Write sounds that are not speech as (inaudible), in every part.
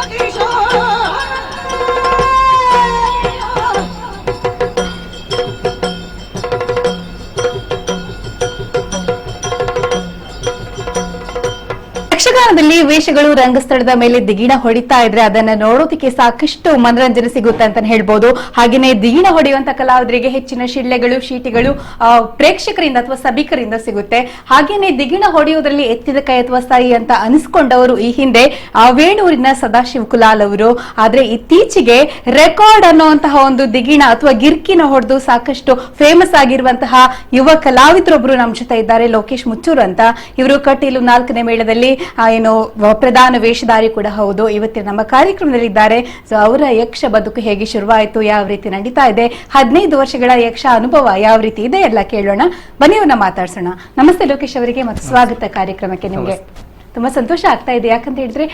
我给你说 ಯಕ್ಷಗಾನದಲ್ಲಿ ವೇಷಗಳು ರಂಗಸ್ಥಳದ ಮೇಲೆ ದಿಗಿಣ ಹೊಡಿತಾ ಇದ್ರೆ ಅದನ್ನ ನೋಡೋದಕ್ಕೆ ಸಾಕಷ್ಟು ಮನರಂಜನೆ ಸಿಗುತ್ತೆ ಅಂತ ಹೇಳ್ಬೋದು. ಹಾಗೇನೆ ದಿಗಿಣ ಹೊಡೆಯುವಂತ ಕಲಾವಿದರಿಗೆ ಹೆಚ್ಚಿನ ಶಿಳ್ಳೆಗಳು ಶೀಟಿಗಳು ಪ್ರೇಕ್ಷಕರಿಂದ ಅಥವಾ ಸಭಿಕರಿಂದ ಸಿಗುತ್ತೆ. ಹಾಗೇನೆ ದಿಗಿಣ ಹೊಡೆಯುವುದರಲ್ಲಿ ಎತ್ತಿದ ಕೈ ಅಥವಾ ಸಾಯಿ ಅಂತ ಅನಿಸ್ಕೊಂಡವರು ಈ ಹಿಂದೆ ವೇಣೂರಿನ ಸದಾಶಿವ ಕುಲಾಲ್ ಅವರು. ಆದ್ರೆ ಇತ್ತೀಚೆಗೆ ರೆಕಾರ್ಡ್ ಅನ್ನುವಂತಹ ಒಂದು ದಿಗಿಣ ಅಥವಾ ಗಿರ್ಕಿನ ಹೊಡೆದು ಸಾಕಷ್ಟು ಫೇಮಸ್ ಆಗಿರುವಂತಹ ಯುವ ಕಲಾವಿದರೊಬ್ರು ನಮ್ಮ ಜೊತೆ ಇದ್ದಾರೆ, ಲೋಕೇಶ್ ಮುಚ್ಚೂರು ಅಂತ. ಇವರು ಕಟೀಲು ನಾಲ್ಕನೇ ಮೇಳದಲ್ಲಿ ಏನು ಪ್ರಧಾನ ವೇಷಧಾರಿ ಕೂಡ ಹೌದು. ಇವತ್ತಿನ ನಮ್ಮ ಕಾರ್ಯಕ್ರಮದಲ್ಲಿ ಇದ್ದಾರೆ ಸೊ ಅವರ ಯಕ್ಷ ಬದುಕು ಹೇಗೆ ಶುರುವಾಯಿತು ಯಾವ ರೀತಿ ನಡೀತಾ ಇದೆ ಹದಿನೈದು ವರ್ಷಗಳ ಯಕ್ಷ ಅನುಭವ ಯಾವ ರೀತಿ ಇದೆ ಎಲ್ಲ ಕೇಳೋಣ. ಬನ್ನಿ ಅವನ್ನ ಮಾತಾಡ್ಸೋಣ. ನಮಸ್ತೆ ಲೋಕೇಶ್ ಅವರಿಗೆ ಮತ್ತು ಸ್ವಾಗತ ಕಾರ್ಯಕ್ರಮಕ್ಕೆ ನಿಮ್ಗೆ. ತುಂಬಾ ಸಂತೋಷ ಆಗ್ತಾ ಇದೆ. ಯಾಕಂತ ಹೇಳಿದ್ರೆ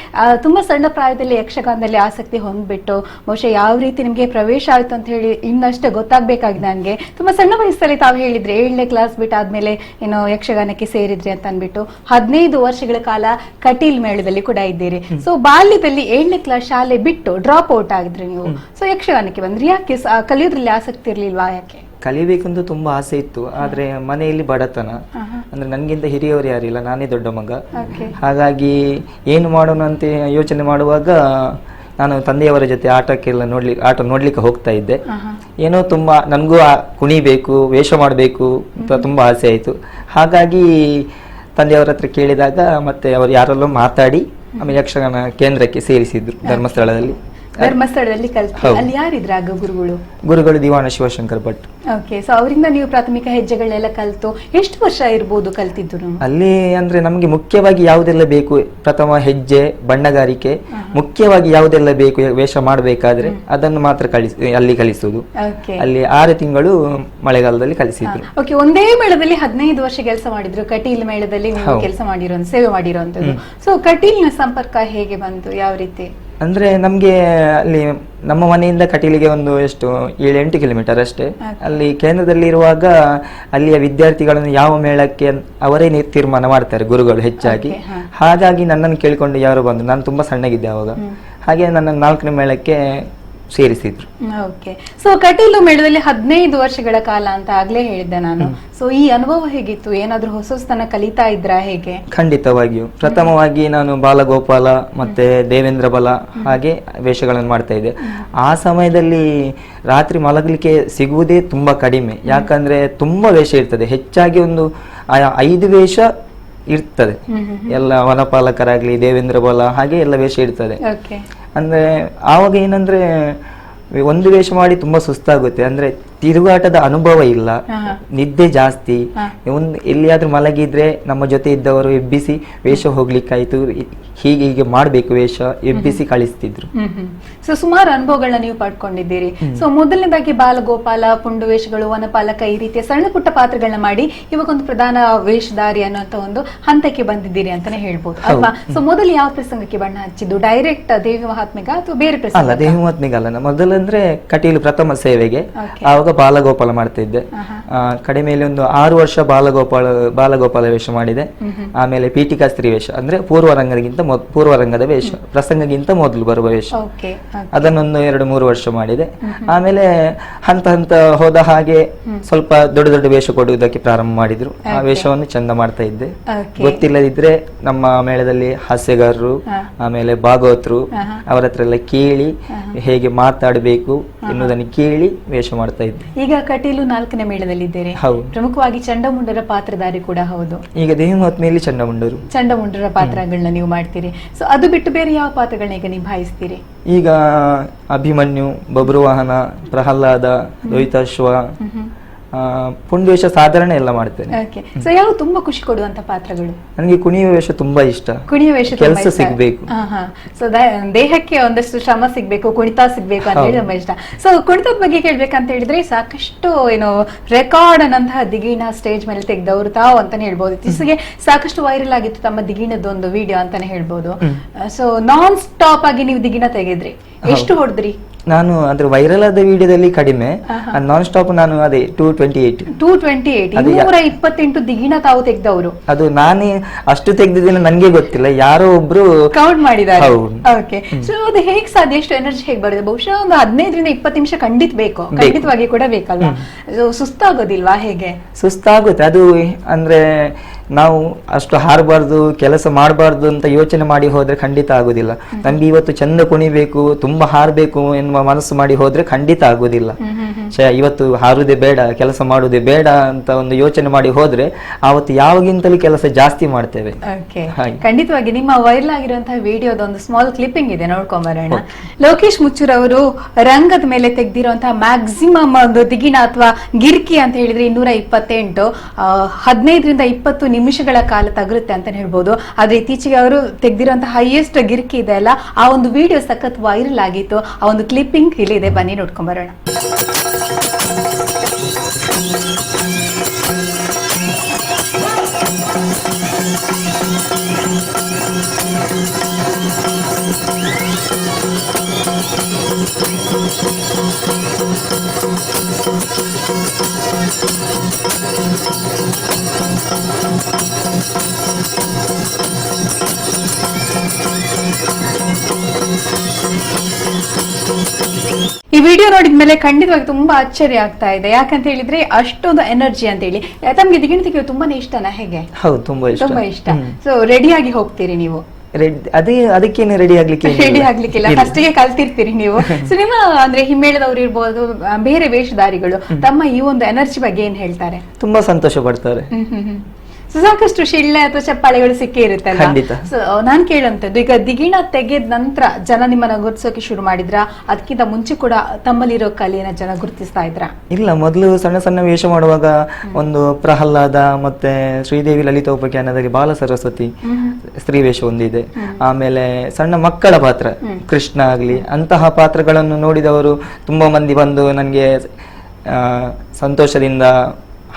ತುಂಬಾ ಸಣ್ಣ ಪ್ರಾಯದಲ್ಲಿ ಯಕ್ಷಗಾನದಲ್ಲಿ ಆಸಕ್ತಿ ಹೊಂದ್ಬಿಟ್ಟು ಬಹುಶಃ ಯಾವ ರೀತಿ ನಿಮಗೆ ಪ್ರವೇಶ ಆಯ್ತು ಅಂತ ಹೇಳಿ ಇನ್ನಷ್ಟು ಗೊತ್ತಾಗ್ಬೇಕಾಗಿದೆ ನನಗೆ. ತುಂಬಾ ಸಣ್ಣ ವಯಸ್ಸಲ್ಲಿ ತಾವು ಹೇಳಿದ್ರೆ ಏಳನೇ ಕ್ಲಾಸ್ ಬಿಟ್ಟಾದ್ಮೇಲೆ ಏನು ಯಕ್ಷಗಾನಕ್ಕೆ ಸೇರಿದ್ರಿ ಅಂತ ಅಂದ್ಬಿಟ್ಟು ಹದಿನೈದು ವರ್ಷಗಳ ಕಾಲ ಕಟೀಲ್ ಮೇಳದಲ್ಲಿ ಕೂಡ ಇದ್ದೀರಿ. ಸೊ ಬಾಲ್ಯದಲ್ಲಿ ಏಳನೇ ಕ್ಲಾಸ್ ಶಾಲೆ ಬಿಟ್ಟು ಡ್ರಾಪ್ ಔಟ್ ಆಗಿದ್ರಿ ನೀವು. ಸೊ ಯಕ್ಷಗಾನಕ್ಕೆ ಬಂದ್ರಿ. ಯಾಕೆ ಕಲಿಯೋದ್ರಲ್ಲಿ ಆಸಕ್ತಿ ಇರ್ಲಿಲ್ವಾ ಯಾಕೆ? ಕಲಿಬೇಕಂತ ತುಂಬಾ ಆಸೆ ಇತ್ತು. ಆದ್ರೆ ಮನೆಯಲ್ಲಿ ಬಡತನ. ಅಂದ್ರೆ ನನ್ಗಿಂತ ಹಿರಿಯವರು ಯಾರಿಲ್ಲ ನಾನೇ ದೊಡ್ಡ ಮಗ. ಹಾಗಾಗಿ ಏನು ಮಾಡೋಣ ಅಂತ ಯೋಚನೆ ಮಾಡುವಾಗ ನಾನು ತಂದೆಯವರ ಜೊತೆ ಆಟಕ್ಕೆಲ್ಲ ನೋಡ್ಲಿ ಆಟ ನೋಡ್ಲಿಕ್ಕೆ ಹೋಗ್ತಾ ಇದ್ದೆ. ಏನೋ ತುಂಬಾ ನನಗೂ ಕುಣಿಬೇಕು ವೇಷ ಮಾಡಬೇಕು ಅಂತ ತುಂಬಾ ಆಸೆ ಆಯಿತು. ಹಾಗಾಗಿ ತಂದೆಯವರ ಹತ್ರ ಕೇಳಿದಾಗ ಮತ್ತೆ ಅವರು ಯಾರಲ್ಲೋ ಮಾತಾಡಿ ಆಮೇಲೆ ಯಕ್ಷಗಾನ ಕೇಂದ್ರಕ್ಕೆ ಸೇರಿಸಿದ್ರು ಧರ್ಮಸ್ಥಳದಲ್ಲಿ. ಧರ್ಮಸ್ಥಳದಲ್ಲಿ ಕಲಿತು ಹೌದು. ಅಲ್ಲಿ ಯಾರಿದ್ರ ಆಗ ಗುರುಗಳು? ಗುರುಗಳು ದಿವಾನ ಶಿವಶಂಕರ್ ಭಟ್. ಓಕೆ ಸೊ ಅವರಿಂದ ನೀವು ಪ್ರಾಥಮಿಕ ಹೆಜ್ಜೆಗಳನ್ನೆಲ್ಲ ಕಲಿತು ಎಷ್ಟು ವರ್ಷ ಇರ್ಬೋದು ಕಲ್ತಿದ್ರು ನೀವು? ಅಲ್ಲಿ ಅಂದ್ರೆ ನಮಗೆ ಮುಖ್ಯವಾಗಿ ಯಾವುದೆಲ್ಲ ಬೇಕು? ಪ್ರಥಮ ಹೆಜ್ಜೆ ಬಣ್ಣಗಾರಿಕೆ ಮುಖ್ಯವಾಗಿ ಯಾವುದೆಲ್ಲ ಬೇಕು? ವೇಷ ಮಾಡಬೇಕಾದ್ರೆ ಅದನ್ನು ಮಾತ್ರ ಕಲಿಸಿ ಅಲ್ಲಿ ಕಲಿಸುವುದು. ಓಕೆ ಅಲ್ಲಿ ಆರು ತಿಂಗಳು ಮಳೆಗಾಲದಲ್ಲಿ ಕಲಿಸಿದ್ರು. ಓಕೆ ಒಂದೇ ಮೇಳದಲ್ಲಿ ಹದಿನೈದು ವರ್ಷ ಕೆಲಸ ಮಾಡಿದ್ರು. ಕಟೀಲ್ ಮೇಳದಲ್ಲಿ ನೀವು ಹೌದು. ಕೆಲಸ ಮಾಡಿರೋ ಸೇವೆ ಮಾಡಿರುವಂತದ್ದು ಸೊ ನ ಸಂಪರ್ಕ ಹೇಗೆ ಬಂತು? ಯಾವ ರೀತಿ? ಅಂದ್ರೆ ನಮ್ಗೆ ಅಲ್ಲಿ ನಮ್ಮ ಮನೆಯಿಂದ ಕಟೀಲಿಗೆ ಒಂದು ಎಷ್ಟು ಏಳೆಂಟು ಕಿಲೋಮೀಟರ್ ಅಷ್ಟೇ. ಅಲ್ಲಿ ಕೇಂದ್ರದಲ್ಲಿ ಇರುವಾಗ ಅಲ್ಲಿಯ ವಿದ್ಯಾರ್ಥಿಗಳನ್ನು ಯಾವ ಮೇಳಕ್ಕೆ ಅವರೇ ತೀರ್ಮಾನ ಮಾಡ್ತಾರೆ ಗುರುಗಳು ಹೆಚ್ಚಾಗಿ. ಹಾಗಾಗಿ ನನ್ನನ್ನು ಕೇಳಿಕೊಂಡು ಯಾರು ಬಂದು ನಾನು ತುಂಬಾ ಸಣ್ಣಗಿದ್ದೆ ಅವಾಗ. ಹಾಗೆ ನನ್ನ ನಾಲ್ಕನೇ ಮೇಳಕ್ಕೆ ಸೇರಿಸಿದ್ರು. ಓಕೆ. ಸೊ ಕಟೀಲು ಮೇಳದಲ್ಲಿ ಹದಿನೈದು ವರ್ಷಗಳ ಕಾಲ ಅಂತ ಆಗ್ಲೇ ಹೇಳಿದ್ದೆ ನಾನು. ಸೊ ಈ ಅನುಭವ ಹೇಗಿತ್ತು? ಏನಾದ್ರೂ ಹೊಸ ಹೊಸತನ ಕಲಿತಾ ಇದ್ರಾ ಹೇಗೆ? ಖಂಡಿತವಾಗಿಯೂ. ಪ್ರಥಮವಾಗಿ ನಾನು ಬಾಲಗೋಪಾಲ ಮತ್ತೆ ದೇವೇಂದ್ರ ಬಲ ಹಾಗೆ ವೇಷಗಳನ್ನು ಮಾಡ್ತಾ ಇದ್ದೆ. ಆ ಸಮಯದಲ್ಲಿ ರಾತ್ರಿ ಮಲಗಲಿಕ್ಕೆ ಸಿಗುವುದೇ ತುಂಬಾ ಕಡಿಮೆ. ಯಾಕಂದ್ರೆ ತುಂಬಾ ವೇಷ ಇರ್ತದೆ. ಹೆಚ್ಚಾಗಿ ಒಂದು ಐದು ವೇಷ ಇರ್ತದೆ. ಎಲ್ಲ ವನಪಾಲಕರಾಗ್ಲಿ ದೇವೇಂದ್ರ ಬಲ ಹಾಗೆ ಎಲ್ಲ ವೇಷ ಇರ್ತದೆ. ಅಂದ್ರೆ ಆವಾಗ ಏನಂದ್ರೆ ಒಂದು ವೇಷ ಮಾಡಿ ತುಂಬಾ ಸುಸ್ತಾಗುತ್ತೆ. ಅಂದ್ರೆ ತಿರುಗಾಟದ ಅನುಭವ ಇಲ್ಲ. ನಿದ್ದೆ ಜಾಸ್ತಿ. ಒಂದು ಎಲ್ಲಿಯಾದ್ರೂ ಮಲಗಿದ್ರೆ ನಮ್ಮ ಜೊತೆ ಇದ್ದವರು ಎಬ್ಬಿಸಿ ವೇಷ ಹೋಗ್ಲಿಕ್ಕಾಯ್ತು. ಹೀಗೆ ಹೀಗೆ ಮಾಡ್ಬೇಕು ವೇಷ ಎಬ್ಬಿಸಿ ಕಳಿಸ್ತಿದ್ರು. ಸೊ ಸುಮಾರು ಅನುಭವಗಳನ್ನ ನೀವು ಪಡ್ಕೊಂಡಿದ್ದೀರಿ. ಸೊ ಮೊದಲನೇದಾಗಿ ಬಾಲಗೋಪಾಲ ಪುಂಡು ವೇಷಗಳು ವನಪಾಲಕ ಈ ರೀತಿಯ ಸಣ್ಣ ಪುಟ್ಟ ಪಾತ್ರಗಳನ್ನ ಮಾಡಿ ಇವಾಗ ಒಂದು ಪ್ರಧಾನ ವೇಷಧಾರಿ ಅನ್ನುವಂತ ಒಂದು ಹಂತಕ್ಕೆ ಬಂದಿದ್ದೀರಿ ಅಂತಾನೆ ಹೇಳ್ಬೋದು ಅಲ್ವಾ? ಸೊ ಮೊದಲು ಯಾವ ಪ್ರಸಂಗಕ್ಕೆ ಬಣ್ಣ ಹಚ್ಚಿದ್ದು? ಡೈರೆಕ್ಟ್ ದೇವಿ ಮಹಾತ್ಮೆಗ ಅಥವಾ ಬೇರೆ ಪ್ರಸಂಗ ಅಲ್ಲ ದೇವಿ ಮಹಾತ್ಮೆಗಲ್ಲ. ಮೊದಲಂದ್ರೆ ಕಟೀಲು ಪ್ರಥಮ ಸೇವೆಗೆ. ಆವಾಗ ಬಾಲಗೋಪಾಲ ಮಾಡ್ತಾ ಇದ್ದೆ. ಆ, ಕಡಿಮೆಯಲ್ಲಿ ಒಂದು ಆರು ವರ್ಷ ಬಾಲಗೋಪಾಲ ಬಾಲಗೋಪಾಲ ವೇಷ ಮಾಡಿದೆ. ಆಮೇಲೆ ಪೀಠಿಕಾ ಸ್ತ್ರೀ ವೇಷ ಅಂದ್ರೆ ಪೂರ್ವರಂಗದಗಿಂತ ಮೊದ್ ಪೂರ್ವರಂಗದ ವೇಷ ಪ್ರಸಂಗಗಿಂತ ಮೊದಲು ಬರುವ ವೇಷ. ಅದನ್ನೊಂದು ಎರಡು ಮೂರು ವರ್ಷ ಮಾಡಿದೆ. ಆಮೇಲೆ ಹಂತ ಹಂತ ಹೋದ ಹಾಗೆ ಸ್ವಲ್ಪ ದೊಡ್ಡ ದೊಡ್ಡ ವೇಷ ಕೊಡುವುದಕ್ಕೆ ಪ್ರಾರಂಭ ಮಾಡಿದ್ರು. ಆ ವೇಷವನ್ನು ಚಂದ ಮಾಡ್ತಾ ಇದ್ದೆ. ಗೊತ್ತಿಲ್ಲದಿದ್ರೆ ನಮ್ಮ ಮೇಳದಲ್ಲಿ ಹಾಸ್ಯಗಾರರು ಆಮೇಲೆ ಭಾಗವತರು. ಅವರ ಹತ್ರ ಎಲ್ಲ ಕೇಳಿ ಹೇಗೆ ಮಾತಾಡಬೇಕು ಎನ್ನುವುದನ್ನು ಕೇಳಿ ವೇಷ ಮಾಡ್ತಾ ಇದ್ದೆ ಈಗ ಕಟೀಲು ನಾಲ್ಕನೇ ಮೇಳದಲ್ಲಿದ್ದೇನೆ ಹೌದು. ಪ್ರಮುಖವಾಗಿ ಚಂಡಮುಂಡರ ಪಾತ್ರಧಾರಿ ಕೂಡ ಹೌದು. ಈಗ ದೇಹಮಾತ್ಮೆಯಲ್ಲಿ ಚಂಡಮುಂಡರು. ಚಂಡಮುಂಡರ ಪಾತ್ರಗಳನ್ನ ನೀವು ಮಾಡ್ತೀರಿ. ಸೊ ಅದು ಬಿಟ್ಟು ಬೇರೆ ಯಾವ ಪಾತ್ರಗಳನ್ನ ಈಗ ನಿಭಾಯಿಸ್ತೀರಿ? ಈಗ ಅಭಿಮನ್ಯು ಬಬ್ರುವಾಹನ ಪ್ರಹ್ಲಾದ ರೋಹಿತಾಶ್ವ ಆ, ಪುಂಡವೇಷ ಸಾಧಾರಣ ಎಲ್ಲ ಮಾಡ್ತೇನೆ. ಸೊ ಯಾವ ತುಂಬಾ ಖುಷಿ ಕೊಡುವಂತ ಪಾತ್ರಗಳು? ನನಗೆ ಕುಣಿಯುವ ವೇಷ ತುಂಬಾ ಇಷ್ಟ. ಕುಣಿಯ ವೇಷ ಕೆಲಸ. ಸಿಗ್ಬೇಕು. ಸೊ ದೇಹಕ್ಕೆ ಒಂದಷ್ಟು ಶ್ರಮ ಸಿಗ್ಬೇಕು ಕುಣಿತ ಸಿಗ್ಬೇಕು ಅಂತ ಹೇಳಿ ತುಂಬಾ ಇಷ್ಟ. ಸೊ ಕುಣಿತದ ಬಗ್ಗೆ ಕೇಳ್ಬೇಕಂತ ಹೇಳಿದ್ರೆ ಸಾಕಷ್ಟು ಏನು ರೆಕಾರ್ಡ್ ಅನ್ನಂತಹ ದಿಗಿಣ ಸ್ಟೇಜ್ ಮೇಲೆ ತೆಗೆದವರು ತಾವು ಅಂತಾನೆ ಹೇಳ್ಬೋದು. ಇತ್ತೀಚೆಗೆ ಸಾಕಷ್ಟು ವೈರಲ್ ಆಗಿತ್ತು ತಮ್ಮ ದಿಗಿಣದ ಒಂದು ವಿಡಿಯೋ ಅಂತಾನೆ ಹೇಳ್ಬೋದು. ಸೊ ನಾನ್ ಸ್ಟಾಪ್ ಆಗಿ ನೀವು ದಿಗಿಣ ತೆಗೆದ್ರಿ. ಎಷ್ಟು ಹೊಡೆದ್ರಿ? ನಾನು ಅದ್ರ ವೈರಲ್ ಆದ ವಿಡಿಯೋದಲ್ಲಿ ಕಡಿಮೆ ನಾನ್ ಸ್ಟಾಪ್ ನಾನು ಅದೇ two twenty eight two twenty eight ಇನ್ನೂರ ಇಪ್ಪತ್ತೆಂಟು ದಿಗಿಣ ತಾವು ತೆಗ್ದವರು. ಅದು ನಾನೇ ಅಷ್ಟು ತೆಗ್ದಿದ್ದೇನೆ ನನಗೆ ಗೊತ್ತಿಲ್ಲ. ಯಾರೋ ಒಬ್ರು ಕೌಂಟ್ ಮಾಡಿದ್ದಾರೆ. ಓಕೆ ಸೊ ಅದು ಹೇಗೆ ಸಾಧ್ಯ? ಎಷ್ಟು ಎನರ್ಜಿ ಹೇಗೆ ಬರುತ್ತೆ? ಬಹುಶಃ ಒಂದು ಹದಿನೈದರಿಂದ ಇಪ್ಪತ್ತು ನಿಮಿಷ ಖಂಡಿತ ಬೇಕು. ಖಂಡಿತವಾಗಿ ಕೂಡ ಬೇಕಲ್ವಾ? ಸುಸ್ತಾಗೋದಿಲ್ವಾ ಹೇಗೆ? ಸುಸ್ತಾಗುತ್ತೆ. ಅದು ಅಂದ್ರೆ ನಾವು ಅಷ್ಟು ಹಾರಬಾರ್ದು ಕೆಲಸ ಮಾಡಬಾರ್ದು ಅಂತ ಯೋಚನೆ ಮಾಡಿ ಹೋದರೆ ಖಂಡಿತ ಆಗುದಿಲ್ಲ. ನಮಗೆ ಇವತ್ತು ಚಂದ ಕುಣಿಬೇಕು ತುಂಬಾ ಹಾರಬೇಕು ಎನ್ನುವ ಮನಸ್ಸು ಮಾಡಿ ಹೋದರೆ ಖಂಡಿತ ಆಗುದಿಲ್ಲ. ಛೆ, ಇವತ್ತು ಹಾರುದೇ ಬೇಡ ಕೆಲಸ ಮಾಡುದೇ ಬೇಡ ಅಂತ ಒಂದು ಯೋಚನೆ ಮಾಡಿ ಹೋದರೆ ಆವತ್ತು ಯಾವಾಗಿಂತಲೂ ಕೆಲಸ ಜಾಸ್ತಿ ಮಾಡ್ತೇವೆ. ಖಂಡಿತವಾಗಿ ನಿಮ್ಮ ವೈರಲ್ ಆಗಿರುವಂತಹ ವಿಡಿಯೋದ ಒಂದು ಸ್ಮಾಲ್ ಕ್ಲಿಪ್ಪಿಂಗ್ ಇದೆ ನೋಡ್ಕೊಂಬರೋಣ ಲೋಕೇಶ್ ಮುಚ್ಚೂರ್ ಅವರು ರಂಗದ ಮೇಲೆ ತೆಗೆದಿರುವಂತಹ ಮ್ಯಾಕ್ಸಿಮಮ್ ಒಂದು ದಿಗಿಣ ಅಥವಾ ಗಿರ್ಕಿ ಅಂತ ಹೇಳಿದ್ರೆ ಇನ್ನೂರ ಇಪ್ಪತ್ತೆಂಟು. ಹದಿನೈದರಿಂದ ಇಪ್ಪತ್ತು ನಿಮಿಷಗಳ ಕಾಲ ತಗರುತ್ತೆ ಅಂತ ಹೇಳ್ಬೋದು. ಆದ್ರೆ ಇತ್ತೀಚೆಗೆ ಅವರು ತೆಗೆದಿರುವಂತಹ ಹೈಯೆಸ್ಟ್ ಗಿರಿಕಿ ಇದೆ ಅಲ್ಲ, ಆ ಒಂದು ವಿಡಿಯೋ ಸಖತ್ ವೈರಲ್ ಆಗಿತ್ತು. ಆ ಒಂದು ಕ್ಲಿಪ್ಪಿಂಗ್ ಇಲ್ಲಿದೆ ಬನ್ನಿ ನೋಡ್ಕೊಂಬರೋಣ ಈ ಖಂಡಿತವಾಗಿ ತುಂಬಾ ಆಶ್ಚರ್ಯ ಆಗ್ತಾ ಇದೆ. ಯಾಕಂತ ಹೇಳಿದ್ರೆ ಅಷ್ಟೊಂದು ಎನರ್ಜಿ ಅಂತ ಹೇಳಿ ತಮ್ಗೆ ದಿಗಿಣತಿಗೆ ತುಂಬಾನೇ ಇಷ್ಟನಾ ಹೇಗೆ? ಹೌದು ತುಂಬಾ ಇಷ್ಟ. ತುಂಬಾ ಇಷ್ಟ. ಸೊ ರೆಡಿಯಾಗಿ ಆಗಿ ಹೋಗ್ತೀರಿ ನೀವು? ಅದೇ ಅದಕ್ಕೇನೆ ರೆಡಿ ಆಗ್ಲಿಕ್ಕೆ ರೆಡಿ ಆಗ್ಲಿಕ್ಕಿಲ್ಲ. ಫಸ್ಟಿಗೆ ಕಲ್ತಿರ್ತೀರಿ ನೀವು. (laughs) ಸಿನಿಮಾ ಅಂದ್ರೆ ಹಿಮ್ಮೇಳದವ್ರು ಇರ್ಬೋದು ಬೇರೆ ವೇಷಧಾರಿಗಳು ತಮ್ಮ ಈ ಒಂದು ಎನರ್ಜಿ ಬಗ್ಗೆ ಏನ್ ಹೇಳ್ತಾರೆ? ತುಂಬಾ ಸಂತೋಷ ಪಡ್ತಾರೆ. ಸಾಕಷ್ಟು ಶಿಳ್ಳೆ ಅಥವಾ ಚಪ್ಪಾಳೆಗಳು ಸಿಕ್ಕೇ ಇರುತ್ತೆ ಖಂಡಿತ. ಸೊ ನಾನ್ ಕೇಳಂತದ್ದು ಈಗ ದಿಗಿಣ ತೆಗೆದ ನಂತರ ಜನ ನಿಮ್ಮನ್ನ ಗುರುತಿಸೋಕೆ ಶುರು ಮಾಡಿದ್ರ? ಅದಕ್ಕಿಂತ ಮುಂಚೆ ಕೂಡ ತಮ್ಮಲ್ಲಿರೋ ಕಲೆಯನ್ನ ಜನ ಗುರುತಿಸ್ತಾ ಇದ್ರ? ಇಲ್ಲ ಮೊದಲು ಸಣ್ಣ ಸಣ್ಣ ವೇಷ ಮಾಡುವಾಗ ಒಂದು ಪ್ರಹ್ಲಾದ ಮತ್ತೆ ಶ್ರೀದೇವಿ ಲಲಿತ ಉಪಖ್ಯಾನದಲ್ಲಿ ಬಾಲ ಸರಸ್ವತಿ ಸ್ತ್ರೀ ವೇಷ ಹೊಂದಿದೆ ಆಮೇಲೆ ಸಣ್ಣ ಮಕ್ಕಳ ಪಾತ್ರ ಕೃಷ್ಣ ಆಗ್ಲಿ ಅಂತಹ ಪಾತ್ರಗಳನ್ನು ನೋಡಿದವರು ತುಂಬಾ ಮಂದಿ ಬಂದು ನನಗೆ ಸಂತೋಷದಿಂದ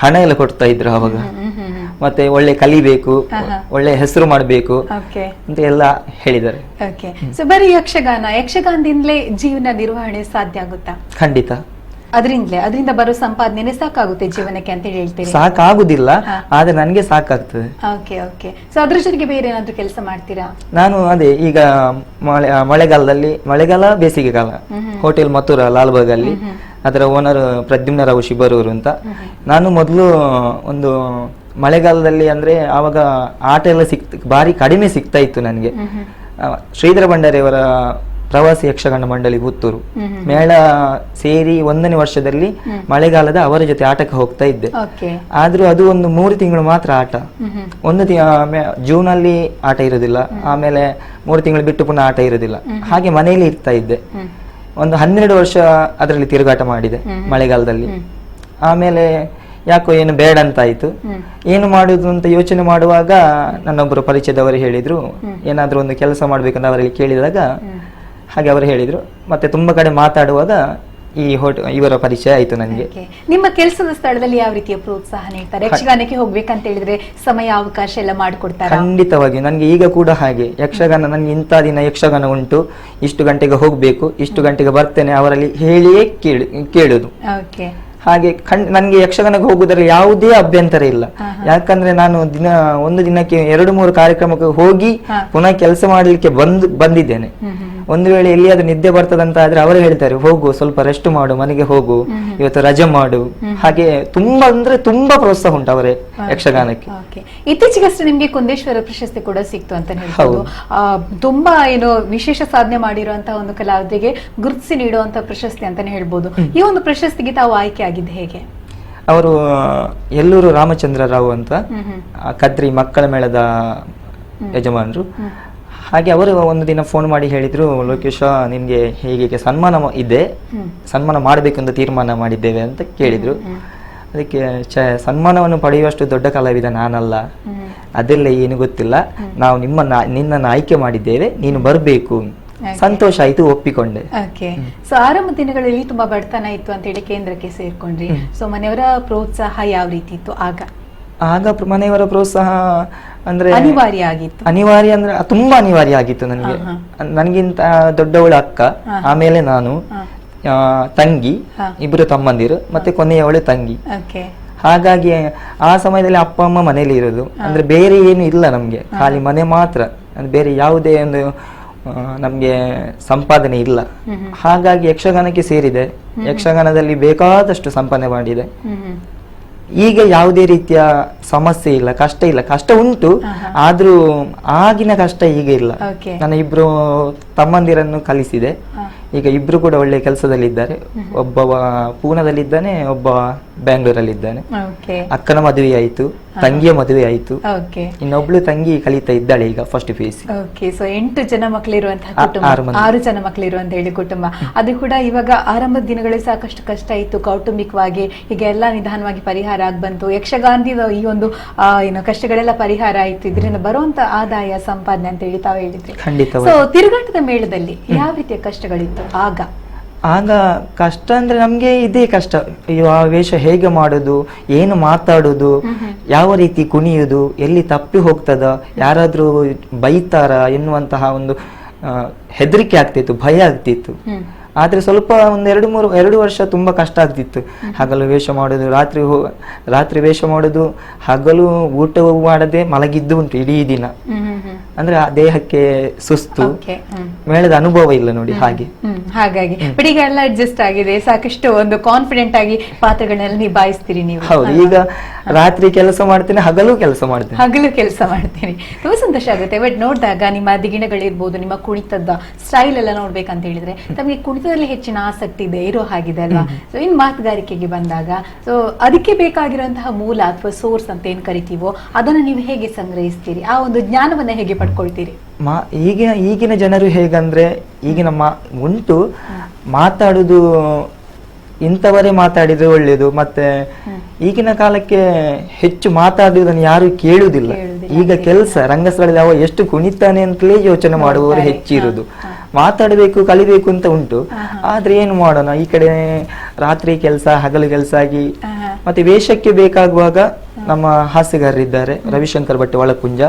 ಹಣ ಎಲ್ಲ ಕೊಡ್ತಾ ಇದ್ರು ಅವಾಗ. ಮತ್ತೆ ಒಳ್ಳೆ ಕಲಿಬೇಕು ಒಳ್ಳೆ ಹೆಸರು ಮಾಡಬೇಕು ಅಂತ ಎಲ್ಲ ಹೇಳಿದ್ದಾರೆ. ಸೊ ಬರೀ ಯಕ್ಷಗಾನ ಯಕ್ಷಗಾನದಿಂದಲೇ ಜೀವನ ನಿರ್ವಹಣೆ ಸಾಧ್ಯ ಆಗುತ್ತಾ? ಖಂಡಿತ. ಅದರಿಂದಲೇ ಅದರಿಂದ ಬರೋ ಸಂಪಾದನೆ ಸಾಕಾಗುತ್ತೆ ಜೀವನಕ್ಕೆ ಅಂತ ಹೇಳ್ತೀವಿ ಸಾಕಾಗುದಿಲ್ಲ ಆದ್ರೆ ನನಗೆ ಸಾಕಾಗ್ತದೆ. ಓಕೆ ಓಕೆ ಸೊ ಅದ್ರ ಜೊತೆಗೆ ಬೇರೆ ಏನಾದ್ರು ಕೆಲಸ ಮಾಡ್ತೀರಾ? ನಾನು ಅದೇ ಈಗ ಮಳೆ ಮಳೆಗಾಲದಲ್ಲಿ ಮಳೆಗಾಲ ಬೇಸಿಗೆಗಾಲ ಹೋಟೆಲ್ ಮಥುರಾ ಲಾಲ್ಬಾಗ್ ಅಲ್ಲಿ ಅದರ ಓನರ್ ಪ್ರದ್ಯುಮ್ನ ರಾವ್ ಶಿಬರೂರು ಅಂತ. ನಾನು ಮೊದಲು ಒಂದು ಮಳೆಗಾಲದಲ್ಲಿ ಅಂದ್ರೆ ಆವಾಗ ಆಟ ಎಲ್ಲ ಸಿಕ್ ಭಾರಿ ಕಡಿಮೆ ಸಿಗ್ತಾ ಇತ್ತು ನನಗೆ. ಶ್ರೀಧರ ಭಂಡಾರಿಯವರ ಪ್ರವಾಸಿ ಯಕ್ಷಗಾನ ಮಂಡಳಿ ಪುತ್ತೂರು. ಮೇಳ ಸೇರಿ ಒಂದನೇ ವರ್ಷದಲ್ಲಿ ಮಳೆಗಾಲದ ಅವರ ಜೊತೆ ಆಟಕ್ಕೆ ಹೋಗ್ತಾ ಇದ್ದೆ. ಆದ್ರೂ ಅದು ಒಂದು ಮೂರು ತಿಂಗಳು ಮಾತ್ರ ಆಟ. ಒಂದು ಜೂನ್ ಅಲ್ಲಿ ಆಟ ಇರೋದಿಲ್ಲ. ಆಮೇಲೆ ಮೂರು ತಿಂಗಳು ಬಿಟ್ಟು ಪುನಃ ಆಟ ಇರೋದಿಲ್ಲ. ಹಾಗೆ ಮನೆಯಲ್ಲಿ ಇರ್ತಾ ಇದ್ದೆ. ಒಂದು ಹನ್ನೆರಡು ವರ್ಷ ಅದರಲ್ಲಿ ತಿರುಗಾಟ ಮಾಡಿದೆ ಮಳೆಗಾಲದಲ್ಲಿ. ಆಮೇಲೆ ಯಾಕೋ ಏನು ಬೇಡ ಅಂತ ಆಯ್ತು ಏನು ಮಾಡುದು ಅಂತ ಯೋಚನೆ ಮಾಡುವಾಗ ನನ್ನೊಬ್ಬರು ಪರಿಚಯದವರು ಹೇಳಿದ್ರು ಏನಾದರೂ ಒಂದು ಕೆಲಸ ಮಾಡ್ಬೇಕಂತ ಅವರಿಗೆ ಕೇಳಿದಾಗ ಹಾಗೆ ಅವರು ಹೇಳಿದ್ರು. ಮತ್ತೆ ತುಂಬಾ ಕಡೆ ಮಾತಾಡುವಾಗ ಈ ಹೋಟೆಲ್ ಇವರ ಪರಿಚಯ ಆಯ್ತು ನನಗೆ. ನಿಮ್ಮ ಕೆಲಸದ ಸ್ಥಳದಲ್ಲಿ ಯಾವ ರೀತಿಯ ಪ್ರೋತ್ಸಾಹ ನೀಡ್ತಾರೆ? ಯಕ್ಷಗಾನಕ್ಕೆ ಹೋಗ್ಬೇಕಂತ ಹೇಳಿದ್ರೆ ಸಮಯ ಅವಕಾಶ ಎಲ್ಲ ಮಾಡಿಕೊಡ್ತಾರೆ? ಖಂಡಿತವಾಗಿ. ನನಗೆ ಈಗ ಕೂಡ ಹಾಗೆ. ಯಕ್ಷಗಾನ ನನಗೆ ಇಂಥ ದಿನ ಯಕ್ಷಗಾನ ಉಂಟು. ಇಷ್ಟು ಗಂಟೆಗೆ ಹೋಗ್ಬೇಕು ಇಷ್ಟು ಗಂಟೆಗೆ ಬರ್ತೇನೆ ಅವರಲ್ಲಿ ಹೇಳಿಯೇ ಕೇಳಿ ಕೇಳುದು. ಓಕೆ ಹಾಗೆ ಖಂಡ್ ನನಗೆ ಯಕ್ಷಗಾನಕ್ಕೆ ಹೋಗುವುದರಲ್ಲಿ ಯಾವುದೇ ಅಭ್ಯಂತರ ಇಲ್ಲ. ಯಾಕಂದ್ರೆ ನಾನು ದಿನ ಒಂದು ದಿನಕ್ಕೆ ಎರಡು ಮೂರು ಕಾರ್ಯಕ್ರಮಕ್ಕೆ ಹೋಗಿ ಪುನಃ ಕೆಲಸ ಮಾಡಲಿಕ್ಕೆ ಬಂದು ಬಂದಿದ್ದೇನೆ. ಒಂದು ವೇಳೆ ಎಲ್ಲಿಯಾದ್ರೂ ನಿದ್ದೆ ಬರ್ತದಂತ ಆದ್ರೆ ಅವರು ಹೇಳ್ತಾರೆ ಹೋಗು ಸ್ವಲ್ಪ ರೆಸ್ಟ್ ಮಾಡು ಮನೆಗೆ ಹೋಗು ಇವತ್ತು ರಜೆ ಮಾಡು. ಹಾಗೆ ತುಂಬಾ ಅಂದ್ರೆ ತುಂಬಾ ಪ್ರೋತ್ಸಾಹ ಉಂಟು ಅವರೇ ಯಕ್ಷಗಾನಕ್ಕೆ. ಇತ್ತೀಚೆಗಷ್ಟೇ ನಿಮ್ಗೆ ಕುಂದೇಶ್ವರ ಪ್ರಶಸ್ತಿ ಕೂಡ ಸಿಕ್ತು ಅಂತ ಹೇಳ್ಬೋದು. ತುಂಬಾ ಏನು ವಿಶೇಷ ಸಾಧನೆ ಮಾಡಿರುವಂತಹ ಒಂದು ಕಲಾವಿದರಿಗೆ ಗುರುತಿಸಿ ನೀಡುವಂತಹ ಪ್ರಶಸ್ತಿ ಅಂತಾನೆ ಹೇಳ್ಬೋದು. ಈ ಒಂದು ಪ್ರಶಸ್ತಿಗೆ ತಾವು ಆಯ್ಕೆ ಆಗಿದ್ದು ಹೇಗೆ? ಅವರು ಎಲ್ಲೂರು ರಾಮಚಂದ್ರ ರಾವ್ ಅಂತ ಆ ಕದ್ರಿ ಮಕ್ಕಳ ಮೇಳದ ಯಜಮಾನರು. ಹಾಗೆ ಅವರು ಒಂದು ದಿನ ಫೋನ್ ಮಾಡಿ ಹೇಳಿದ್ರು ಲೋಕೇಶ ನಿಮಗೆ ಹೀಗೆ ಸನ್ಮಾನ ಇದೆ. ಸನ್ಮಾನ ಸನ್ಮಾನ ಅಂತ ತೀರ್ಮಾನ ಮಾಡಿದ್ದೇವೆ ಅಂತ ಕೇಳಿದ್ರು. ಅದಕ್ಕೆ ಚ ಸನ್ಮಾನವನ್ನು ಪಡೆಯುವಷ್ಟು ದೊಡ್ಡ ಕಲಾವಿದ ನಾನಲ್ಲ. ಅದೆಲ್ಲ ಏನು ಗೊತ್ತಿಲ್ಲ. ನಾವು ನಿಮ್ಮನ್ನ ನಿನ್ನನ್ನು ಆಯ್ಕೆ ಮಾಡಿದ್ದೇವೆ. ನೀನು ಬರಬೇಕು. ಸಂತೋಷ ಆಯ್ತು ಒಪ್ಪಿಕೊಂಡೆ. ಓಕೆ ಸೊ ಆರಂಭ ದಿನಗಳಲ್ಲಿ ತುಂಬಾ ಬಡತನ ಇತ್ತು ಅಂತ ಹೇಳಿ ಕೇಂದ್ರಕ್ಕೆ ಸೇರ್ಕೊಂಡ್ರಿ. ಸೊ ಮನೆಯವರ ಪ್ರೋತ್ಸಾಹ ಯಾವ ರೀತಿ ಇತ್ತು ಆಗ? ಆಗ ಮನೆಯವರ ಪ್ರೋತ್ಸಾಹ ಅಂದ್ರೆ ಅನಿವಾರ್ಯ ಆಗಿತ್ತು. ಅನಿವಾರ್ಯ ಅಂದ್ರೆ ತುಂಬಾ ಅನಿವಾರ್ಯ ಆಗಿತ್ತು ನನಗೆ. ನನಗಿಂತ ದೊಡ್ಡವಳ ಅಕ್ಕ ಆಮೇಲೆ ನಾನು ತಂಗಿ ಇಬ್ಬರು ಇಬ್ರು ತಮ್ಮಂದಿರು ಮತ್ತೆ ಕೊನೆಯವಳೆ ತಂಗಿ. ಓಕೆ ಹಾಗಾಗಿ ಆ ಸಮಯದಲ್ಲಿ ಅಪ್ಪ ಅಮ್ಮ ಮನೇಲಿ ಇರೋದು. ಅಂದ್ರೆ ಬೇರೆ ಏನು ಇಲ್ಲ ನಮ್ಗೆ. ಖಾಲಿ ಮನೆ ಮಾತ್ರ. ಅಂದ್ರೆ ಬೇರೆ ಯಾವುದೇ ಒಂದು ನಮ್ಗೆ ಸಂಪಾದನೆ ಇಲ್ಲ. ಹಾಗಾಗಿ ಯಕ್ಷಗಾನಕ್ಕೆ ಸೇರಿದೆ ಯಕ್ಷಗಾನದಲ್ಲಿ ಬೇಕಾದಷ್ಟು ಸಂಪಾದನೆ ಮಾಡಿದೆ. ಈಗ ಯಾವುದೇ ರೀತಿಯ ಸಮಸ್ಯೆ ಇಲ್ಲ ಕಷ್ಟ ಇಲ್ಲ ಕಷ್ಟ ಉಂಟು. ಆದ್ರೂ ಆಗಿನ ಕಷ್ಟ ಈಗ ಇಲ್ಲ. ನನ್ನ ಇಬ್ರು ತಮ್ಮಂದಿರನ್ನು ಕಲಿಸಿದೆ. ಈಗ ಇಬ್ರು ಕೂಡ ಒಳ್ಳೆ ಕೆಲಸದಲ್ಲಿದ್ದಾರೆ. ಒಬ್ಬವ ಪೂನಾದಲ್ಲಿದ್ದಾನೆ ಒಬ್ಬ ಬ್ಯಾಂಗ್ಳೂರಲ್ಲಿದ್ದಾನೆ. ಅಕ್ಕನ ಮದುವೆ ಆಯ್ತು ತಂಗಿಯ ಮದುವೆ ಆಯ್ತು. ಇನ್ನೊಬ್ಳು ತಂಗಿ ಕಲಿತಾ ಇದ್ದಾಳೆ ಈಗ first P C okay so ಎಂಟು ಜನ ಮಕ್ಕಳಿರುವಂತಹ ಕುಟುಂಬ ಆರು ಜನ ಮಕ್ಕಳಿರುವಂತ ಹೇಳಿ ಕುಟುಂಬ. ಅದು ಕೂಡ ಇವಾಗ ಆರಂಭದ ದಿನಗಳಲ್ಲಿ ಸಾಕಷ್ಟು ಕಷ್ಟ ಇತ್ತು ಕೌಟುಂಬಿಕವಾಗಿ ಈಗ ಎಲ್ಲ ನಿಧಾನವಾಗಿ ಪರಿಹಾರ ಆಗ್ಬಂತು ಬಂತು. ಈ ಒಂದು ಏನು ಕಷ್ಟಗಳೆಲ್ಲ ಪರಿಹಾರ ಆಯ್ತು. ಇದರಿಂದ ಬರುವಂತ ಆದಾಯ ಸಂಪಾದನೆ ಅಂತ ಹೇಳಿ ತಾವು ಹೇಳಿದ್ರಿ. ಖಂಡಿತ ಸೊ ತಿರುಗಾಟದ ಮೇಳದಲ್ಲಿ ಯಾವ ರೀತಿಯ ಕಷ್ಟಗಳಿತ್ತು ಆಗ? ಆಗ ಕಷ್ಟ ಅಂದ್ರೆ ನಮ್ಗೆ ಇದೇ ಕಷ್ಟ. ಅಯ್ಯೋ ಆ ವೇಷ ಹೇಗೆ ಮಾಡೋದು? ಏನು ಮಾತಾಡೋದು? ಯಾವ ರೀತಿ ಕುಣಿಯುವುದು ಎಲ್ಲಿ ತಪ್ಪಿ ಹೋಗ್ತದ? ಯಾರಾದ್ರೂ ಬೈತಾರ ಎನ್ನುವಂತಹ ಒಂದು ಹೆದರಿಕೆ ಆಗ್ತಿತ್ತು ಭಯ ಆಗ್ತಿತ್ತು. ಆದ್ರೆ ಸ್ವಲ್ಪ ಒಂದು ಎರಡು ಮೂರು ಎರಡು ವರ್ಷ ತುಂಬಾ ಕಷ್ಟ ಆಗ್ತಿತ್ತು. ಹಗಲು ವೇಷ ಮಾಡೋದು ರಾತ್ರಿ ಹೋ ರಾತ್ರಿ ವೇಷ ಮಾಡೋದು ಹಗಲು ಊಟ ಮಾಡದೆ ಮಲಗಿದ್ದು ಉಂಟು ಇಡೀ ದಿನ. ಅಂದ್ರೆ ಆ ದೇಹಕ್ಕೆ ಸುಸ್ತು ಮೇಳದ ಅನುಭವ ಇಲ್ಲ ನೋಡಿ ಹಾಗೆ. ಹಾಗಾಗಿ. ಬಟ್ ಈಗ ಎಲ್ಲ ಅಡ್ಜಸ್ಟ್ ಆಗಿದೆ ಸಾಕಷ್ಟು ಒಂದು ಕಾನ್ಫಿಡೆಂಟ್ ಆಗಿ ಪಾತ್ರಗಳನ್ನೆಲ್ಲ ನಿಭಾಯಿಸ್ತೀರಿ ನೀವು. ಹೌದು ಈಗ ರಾತ್ರಿ ಕೆಲಸ ಮಾಡ್ತೇನೆ ಹಗಲು ಕೆಲಸ ಮಾಡ್ತೇನೆ. ಹಗಲು ಕೆಲಸ ಮಾಡ್ತೀನಿ. ತುಂಬಾ ಸಂತೋಷ ಆಗುತ್ತೆ ಬಟ್ ನೋಡಿದಾಗ ನಿಮ್ಮ ದಿಗಿಣಗಳಿರ್ಬೋದು ನಿಮ್ಮ ಕುಣಿತದ ಸ್ಟೈಲ್ ಎಲ್ಲ ನೋಡ್ಬೇಕಂತ ಹೇಳಿದ್ರೆ ತಮಗೆ ಕುಣಿತದಲ್ಲಿ ಹೆಚ್ಚಿನ ಆಸಕ್ತಿ ಇದೆ ಇರೋ ಹಾಗಿದೆ ಅಲ್ವಾ? ಸೊ ಇನ್ ಮಾತುಗಾರಿಕೆಗೆ ಬಂದಾಗ ಸೊ ಅದಕ್ಕೆ ಬೇಕಾಗಿರುವಂತಹ ಮೂಲ ಅಥವಾ ಸೋರ್ಸ್ ಅಂತ ಏನ್ ಕರಿತೀವೋ ಅದನ್ನ ನೀವು ಹೇಗೆ ಸಂಗ್ರಹಿಸ್ತೀರಿ? ಆ ಒಂದು ಜ್ಞಾನವನ್ನ ಹೇಗೆ ಪಡ್ಕೊಳ್ತೀರಿ? ಮಾ ಈಗಿನ ಈಗಿನ ಜನರು ಹೇಗಂದ್ರೆ ಈಗಿನ ಮಾ ಉಂಟು. ಮಾತಾಡುದು ಇಂಥವರೇ ಮಾತಾಡಿದ್ರೆ ಒಳ್ಳೇದು. ಮತ್ತೆ ಈಗಿನ ಕಾಲಕ್ಕೆ ಹೆಚ್ಚು ಮಾತಾಡುವುದನ್ನು ಯಾರು ಕೇಳುವುದಿಲ್ಲ. ಈಗ ಕೆಲಸ ರಂಗಸ್ಥಳದಲ್ಲಿ ಅವ ಎಷ್ಟು ಕುಣಿತಾನೆ ಅಂತಲೇ ಯೋಚನೆ ಮಾಡುವವರು ಹೆಚ್ಚಿರುದು. ಹೆಚ್ಚಿರುವುದು ಮಾತಾಡಬೇಕು ಕಲಿಬೇಕು ಅಂತ ಉಂಟು. ಆದ್ರೆ ಏನು ಮಾಡೋಣ? ಈ ಕಡೆ ರಾತ್ರಿ ಕೆಲಸ ಹಗಲು ಕೆಲಸ ಆಗಿ ಮತ್ತೆ ವೇಷಕ್ಕೆ ಬೇಕಾಗುವಾಗ ನಮ್ಮ ಹಾಸ್ಯಗಾರರಿದ್ದಾರೆ ರವಿಶಂಕರ್ ಭಟ್ ಒಳಕುಂಜ.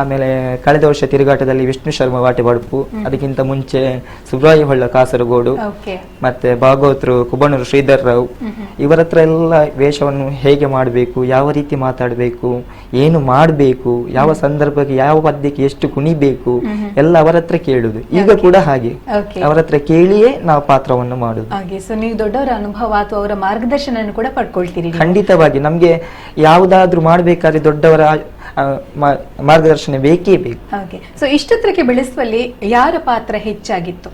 ಆಮೇಲೆ ಕಳೆದ ವರ್ಷ ತಿರುಗಾಟದಲ್ಲಿ ವಿಷ್ಣು ಶರ್ಮ ವಾಟಿ ಬಡಪು ಅದಕ್ಕಿಂತ ಮುಂಚೆ ಸುಬ್ರಾಯಿ ಹೊಳ್ಳ ಕಾಸರಗೋಡು. ಮತ್ತೆ ಭಾಗವತರು ಕುಬಣರು ಶ್ರೀಧರ್ ರಾವ್. ಇವರ ಹತ್ರ ಎಲ್ಲ ವೇಷವನ್ನು ಹೇಗೆ ಮಾಡಬೇಕು ಯಾವ ರೀತಿ ಮಾತಾಡಬೇಕು ಏನು ಮಾಡಬೇಕು ಯಾವ ಸಂದರ್ಭಕ್ಕೆ ಯಾವ ಪದ್ಯಕ್ಕೆ ಎಷ್ಟು ಕುಣಿಬೇಕು ಎಲ್ಲ ಅವರ ಹತ್ರ ಕೇಳುದು. ಈಗ ಕೂಡ ಹಾಗೆ. ಅವರ ಹತ್ರ ಕೇಳಿಯೇ ನಾವು ಪಾತ್ರವನ್ನು ಮಾಡುದು. ಹಾಗೆ. ಸೊ ನೀವು ದೊಡ್ಡವರ ಅನುಭವ ಅಥವಾ ಅವರ ಮಾರ್ಗದರ್ಶನ ಕೂಡ ಪಡ್ಕೊಳ್ತೀರಿ. ಖಂಡಿತವಾಗಿ. ನಮ್ಗೆ ಯಾವುದಾದ್ರೂ ಮಾಡಬೇಕಾದ್ರೆ ದೊಡ್ಡವರ ಮಾರ್ಗದರ್ಶನ ಬೇಕೇ ಬೇಕು. ಓಕೆ ಸೊ ಇಷ್ಟತ್ರಕ್ಕೆ ಬೆಳೆಸುವಲ್ಲಿ ಯಾರ ಪಾತ್ರ ಹೆಚ್ಚಾಗಿತ್ತು?